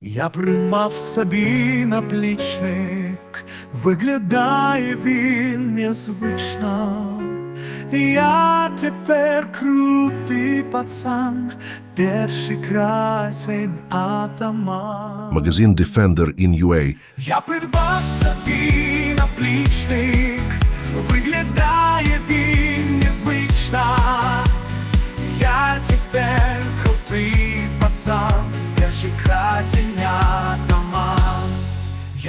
Я приймав собі наплічник, виглядає він незвично. Я тепер крутий пацан, перший красень атаман. Магазин Defender in UA Я придбав собі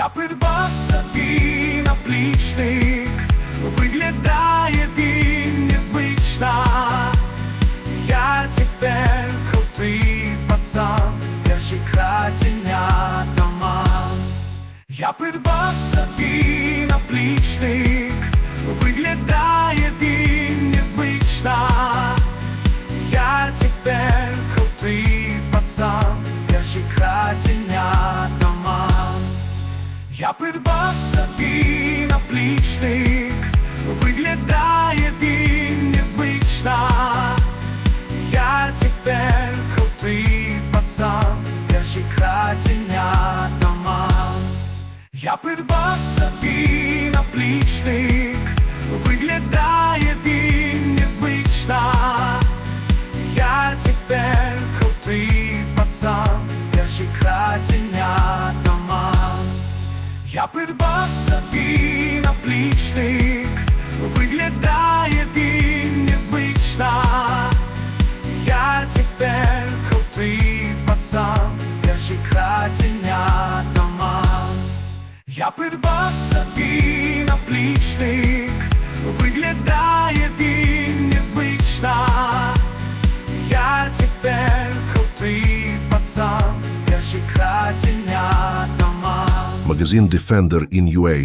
Я придбав собі наплічник, виглядає він незвично. Я тепер крутий пацан, перший красення дома. Я придбав собі Я придбав собі наплічник, виглядає він незвично. Я тепер крутий пацан, перший красення дома. Я придбав собі Я придбав собі наплічник, виглядає він незвично. Я тепер крутий пацан, перший красення дома. Я придбав собі наплічник, виглядає він незвично. Я тепер крутий пацан, перший красення дома. magazine Defender in UA